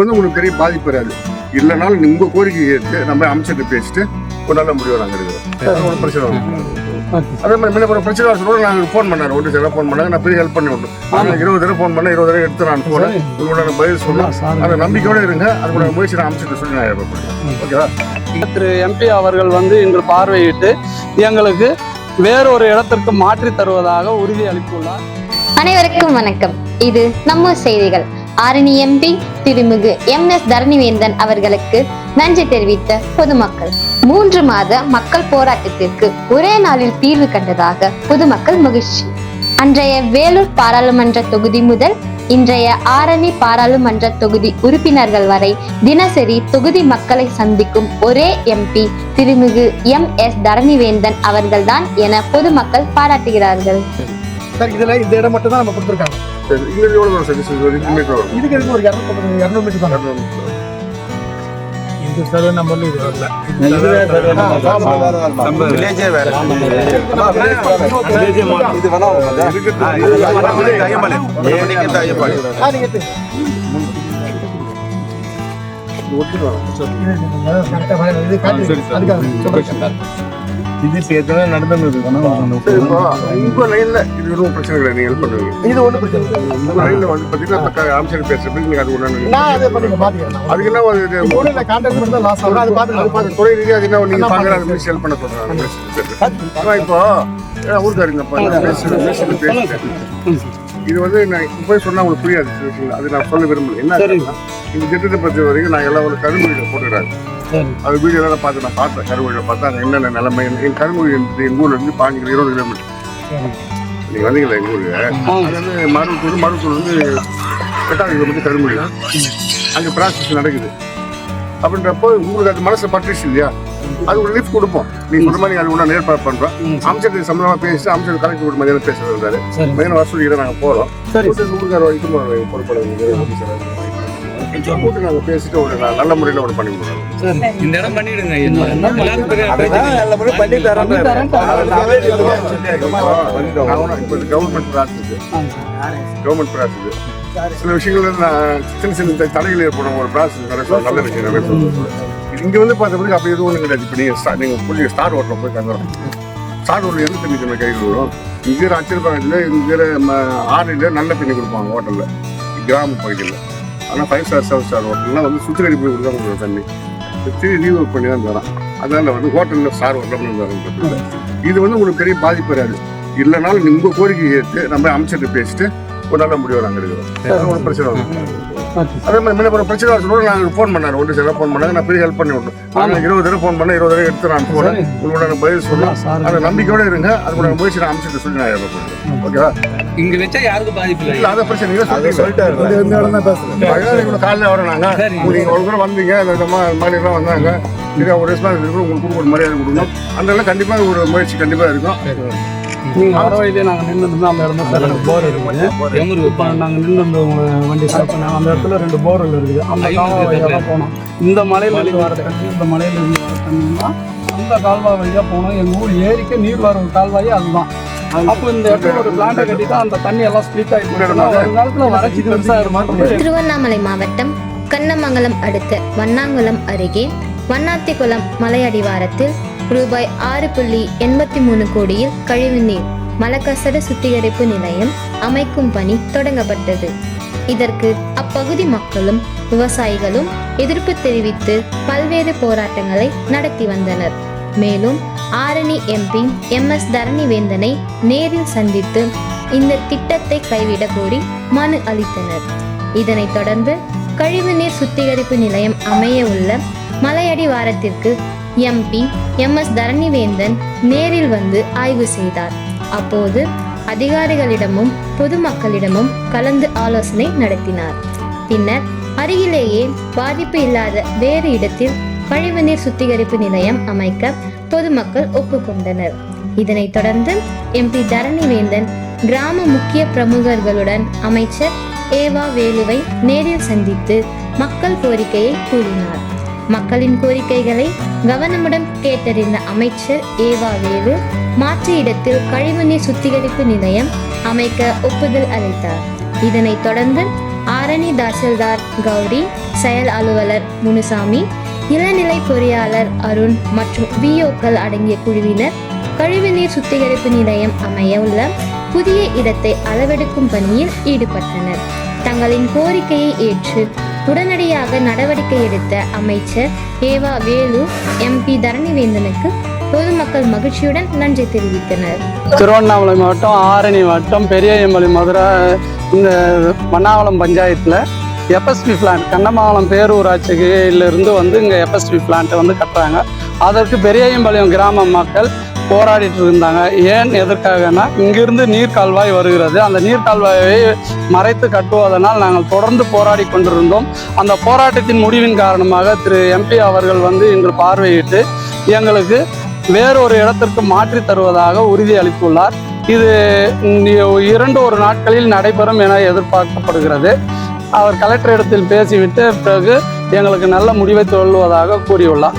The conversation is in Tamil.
வந்து உங்களுக்கு பெரிய பாதிப்பு வராது. இல்லைனாலும் உங்க கோரிக்கை ஏற்று நம்ம அமைச்சர்கிட்ட பேசிட்டு ஒரு நல்ல முடிவு நாங்கள் எடுக்கிறோம். ஒரு பிரச்சனை அதே மாதிரி முன்ன ஒரு பிரச்சனை வர சொல்ல நாங்கள் ஃபோன் பண்ணாரு. ஒன்று சில ஃபோன் பண்ணாங்க. நான் பெரிய ஹெல்ப் பண்ணி விட்டோம். நாங்கள் இருபது தடவை ஃபோன் பண்ணேன். இருபது தடவை எடுத்து நான் போனேன் உங்களோட பதில் சொன்னோம். அந்த நம்பிக்கையோட இருங்க. அதுக்கூட முயற்சி நான் அமைச்சர்கிட்ட சொல்லி நான் ஓகேவா? திரு எம்பி அவர்கள் வந்து இன்று பார்வையிட்டு எங்களுக்கு வேறொரு இடத்திற்கு மாற்றி தருவதாக உறுதி அளித்துள்ளார் அனைவருக்கும் வணக்கம். இது நம்ம செய்திகள். ஆரணி எம்பி திருமிகு எம் எஸ் தரணிவேந்தன் அவர்களுக்கு நன்றி தெரிவித்த பொதுமக்கள். மூன்று மாத மக்கள் போராட்டத்திற்கு ஒரே நாளில் தீர்வு கண்டதாக பொதுமக்கள் மகிழ்ச்சி. அன்றைய வேலூர் பாராளுமன்ற தொகுதி முதல் இன்றைய ஆரணி பாராளுமன்ற தொகுதி உறுப்பினர்கள் வரை தினசரி தொகுதி மக்களை சந்திக்கும் ஒரே எம்பி திருமிகு எம் எஸ் தரணிவேந்தன் அவர்கள்தான் என பொதுமக்கள் பாராட்டுகிறார்கள். சார் இதுல இந்த இடம் மட்டும் தான் நம்ம கொடுத்துருக்காங்க. எவ்வளோ இதுக்கு எதுக்கு ஒரு இரநூத்தி இரநூறு மீட்டர் தான்? இந்த சர்வே நம்பர்ல இது வரல. வில்லேஜே வேற. ஏனிக்கு ஆ, நீங்க. இது இது காட்டு. அதுக்காக. இது ஏற்கனவே நடந்தது சரி இப்போ உங்க லைன்ல இது எதுவும் பிரச்சனை இல்லை நீங்க ஹெல்ப் பண்ணுவீங்க? இது ஒண்ணும் பிரச்சனை. உங்க லைன்ல வந்து பாத்தீங்கன்னா அமைச்சர் பேசுறதுக்கு நீங்க அது ஒண்ணு நான் அதை பண்ணி மாத்திக்கிறேன் அதுக்கு என்ன ஒரு இது- ஒன்றும் இல்லை கான்டாக்ட் மட்டும் தான் லாஸ் ஆகும் அது அது பார்த்துக்கலாம் பார்த்து துறை ரீதியா அது என்ன நீங்க பாக்குற அது மாதிரி பண்ண சொல்றாங்க ஆனா இப்போ ஏன்னா ஊருக்காரங்க பேசுறேன் பேசுறேன் பேசுறேன் இது வந்து நான் இப்ப போய் சொன்னா உங்களுக்கு புரியாது விஷயங்கள். அது நான் சொல்ல விரும்பல. என்ன இந்த திட்டத்தை பத்தி வரைக்கும் நான் எல்லாம் ஒரு கருமொழியில போட்டுக்கிறாங்க. அது வீடியோ எல்லாம் பார்த்து நான் பார்த்தேன் கருமொழியில பார்த்தா அங்க என்னென்ன நிலைமை என் கருமொழி வந்து எங்க ஊர்ல இருந்து பாஞ்சு இருபது கிலோமீட்டர். நீங்க வந்தீங்களா எங்க ஊருக்கு அது வந்து மருவத்தூர் மருவத்தூர் வந்து எட்டாவது கிலோமீட்டர் கருமொழி. அங்க ப்ராசஸ் நடக்குது. அப்படின்றப்போ உங்களுக்கு அது மனசு பட்டுச்சு இல்லையா? அது ஒரு லிஃப்ட் கொடுப்போம். நீங்க சொல்ற மாதிரி அது ஒன்றா ஏற்பாடு பண்றோம் அமைச்சர் சம்பளமா பேசி அமைச்சர் கலெக்டர் கூட மதியானம் பேசுறது இருந்தாரு. மதியானம் வசூலிக்கிற நாங்க போறோம். சரி. ஊருக்கார வரைக்கும் பொறுப்பாளர் கூட்டு நாங்க பேசிட்டு ஒரு ந- நல்ல முறையில ஒரு பண்ணி கொடுக்குறோம் இந்த இடம் பண்ணிடுங்க. எல்லாரும் பெரிய பண்ணி தரேன் கவர்மெண்ட் ப்ராசஸ் கவர்மெண்ட் ப்ராசஸ் சில விஷயங்கள் நான் சின்ன சின்ன தடைகள் ஏற்படும். ஒரு ப்ராசஸ் நல்ல விஷயம் நிறைய இங்க வந்து பார்த்தபடி அப்படி எதுவும் ஒன்றும் கிடையாது. இப்போ நீங்க ஸ்டா- நீங்க புதிய ஸ்டார் ஹோட்டலில் போய் தங்குறோம் ஸ்டார் ஹோட்டல் எந்த தண்ணி தண்ணி கையில் வரும்? இங்கே அச்சிருப்பாங்க இங்கே ஆறில் நல்ல தண்ணி கொடுப்பாங்க ஹோட்டலில் கிராம பகுதியில். ஆனால் ஃபைவ் ஸ்டார் செவன் ஸ்டார் ஹோட்டல்லாம் வந்து சுத்திகரிப்பு கொடுத்தா உங்களுக்கு தண்ணி. திரும்பி ரீஒர்க் பண்ணி தான் தரான். அதனால வந்து ஹோட்டலில் ஸ்டார் ஹோட்டல் தரன்றது இது வந்து உங்களுக்கு பெரிய பாதிப்பு வராது. இல்லைனாலும் உங்க கோரிக்கை ஏற்று நம்ம அமைச்சர்கிட்ட பேசிட்டு ஒரு நல்ல முடிவை நாங்கள் எடுக்கிறோம். ஒரு பிரச்சனை அதே மாதிரி முன்ன ஒரு பிரச்சனை வர சொல்ல நாங்கள் ஃபோன் பண்ணாரு ஒன்று சில ஃபோன் பண்ணாங்க. நான் பெரிய ஹெல்ப் பண்ணி விட்டோம் நாங்கள் இருபது தடவை ஃபோன் பண்ணேன். இருபது தடவை எடுத்து நான் போனேன் உங்களோட பதில் சொன்னோம் அந்த நம்பிக்கையோட இருங்க. அதுக்கூட முயற்சி நான் அமைச்சர்கிட்ட சொல்லி நான் ஓகேவா? இங்க வச்சா யாருக்கும் பாதிப்பு இல்லை. இல்லை அதை பிரச்சனை இல்லை. அதை சொல்லிட்டு சொல்லிட்டாரு. இந்த இடம் தான் பேசுறேன் அதான் இவ்வளவு காலையில வரோம் நாங்க. சரி. நீங்க ஒரு தடவை வந்தீங்க. இந்த மாதிரி எல்லாம் வந்தாங்க. சரியா ஒரு ரெஸ்பான்ஸ் இருக்கும் உங்களுக்கு ஒரு மரியாதை கொடுக்கணும். அந்த எல்லாம் கண்டிப்பா ஒரு முயற்சி கண்டிப்பா இருக்கும். நீங்க வர வழியிலே நாங்க நின்று அந்த இடம் சார் எனக்கு போர் இருக்குது எமரு இப்போ நாங்க நின்று வண்டி ஸ்டாப் பண்ண அந்த இடத்துல ரெண்டு போர்கள் இருக்குது. அந்த கால்வாய் வழியா தான் போனோம். இந்த மலையில இருந்து வர தண்ணி இந்த மலையில இருந்து வர தண்ணினா அந்த கால்வாய் வழியா போனோம். எங்க ஊர் ஏரிக்கு நீர் வர கால்வாய் அதுதான். அப்போ இந்த இடத்துல ஒரு பிளான்ட்டை கட்டிட்டு அந்த தண்ணி எல்லாம் ஸ்ப்ளிட் ஆகிட்டு வருங்காலத்துல வறட்சி பெருசா இருக்கும். திருவண்ணாமலை மாவட்டம் கண்ணமங்கலம் அடுத்த வண்ணாங்குளம் அருகே வண்ணாத்திக்குளம் மலையடிவாரத்தில் ரூபாய் ஆறு புள்ளி எண்பத்தி மூணு கோடியில் கழிவுநீர் மலக்கசட சுத்திகரிப்பு நிலையம் அமைக்கும் பணி தொடங்கப்பட்டது. இதற்கு அப்பகுதி மக்களும் விவசாயிகளும் எதிர்ப்பு தெரிவித்து பல்வேறு போராட்டங்களை நடத்தி வந்தனர். மேலும் ஆரணி எம்பி எம் எஸ் தரணிவேந்தனை நேரில் சந்தித்து இந்த திட்டத்தை கைவிட கோரி மனு அளித்தனர். இதனைத் தொடர்ந்து கழிவுநீர் சுத்திகரிப்பு நிலையம் அமைய உள்ள மலையடி வாரத்திற்கு எம்பி எம் எஸ் தரணிவேந்தன் நேரில் வந்து ஆய்வு செய்தார். அப்போது அதிகாரிகளிடமும் பொதுமக்களிடமும் கலந்து ஆலோசனை நடத்தினார். பின்னர் அருகிலேயே பாதிப்பு இல்லாத வேறு இடத்தில் கழிவுநீர் சுத்திகரிப்பு நிலையம் அமைக்க பொதுமக்கள் ஒப்புக்கொண்டனர். இதனைத் தொடர்ந்து எம்பி தரணிவேந்தன் கிராம முக்கிய பிரமுகர்களுடன் அமைச்சர் ஏவா வேலுவை நேரில் சந்தித்து மக்கள் கோரிக்கையை கூறினார். மக்களின் கோரிக்கைகளை கவனமுடன் கேட்டறிந்த அமைச்சர் ஏவா வேலு மாற்று இடத்தில் கழிவுநீர் சுத்திகரிப்பு நிலையம் அமைக்க ஒப்புதல் அளித்தார். இதனைத் தொடர்ந்து ஆரணி தாசில்தார் கௌரி செயல் அலுவலர் முனுசாமி இளநிலை பொறியாளர் அருண் மற்றும் விஓக்கள் அடங்கிய குழுவினர் கழிவுநீர் சுத்திகரிப்பு நிலையம் அமைய உள்ள புதிய இடத்தை அளவெடுக்கும் பணியில் ஈடுபட்டனர். தங்களின் கோரிக்கையை ஏற்று உடனடியாக நடவடிக்கை எடுத்த அமைச்சர் ஏவா வேலு எம்பி தரணிவேந்தனுக்கு பொதுமக்கள் மகிழ்ச்சியுடன் நன்றி தெரிவித்தனர். திருவண்ணாமலை மாவட்டம் ஆரணி மாவட்டம் பெரியமலை மதுரை இந்த மன்னாவளம் பஞ்சாயத்தில் எஃப்எஸ்பி பிளான்ட் கண்ணமாவளம் பேரூராட்சியிலிருந்து வந்து இங்கே எஃப்எஸ்பி பிளான்ட்டை வந்து கட்டுறாங்க. அதற்கு பெரியம்பாளையம் கிராம மக்கள் போராடிட்டு இருந்தாங்க. ஏன் எதற்காகனா இங்கிருந்து நீர் கால்வாய் வருகிறது. அந்த நீர் கால்வாயை மறைத்து கட்டுவதனால் நாங்கள் தொடர்ந்து போராடி கொண்டிருந்தோம். அந்த போராட்டத்தின் முடிவின் காரணமாக திரு எம்பி அவர்கள் வந்து இன்று பார்வையிட்டு எங்களுக்கு வேறொரு இடத்திற்கு மாற்றி தருவதாக உறுதி அளித்துள்ளார். இது இரண்டு ஒரு நாட்களில் நடைபெறும் என எதிர்பார்க்கப்படுகிறது. அவர் கலெக்டரிடத்தில் பேசிவிட்டு பிறகு எங்களுக்கு நல்ல முடிவை சொல்வதாக கூறியுள்ளார்.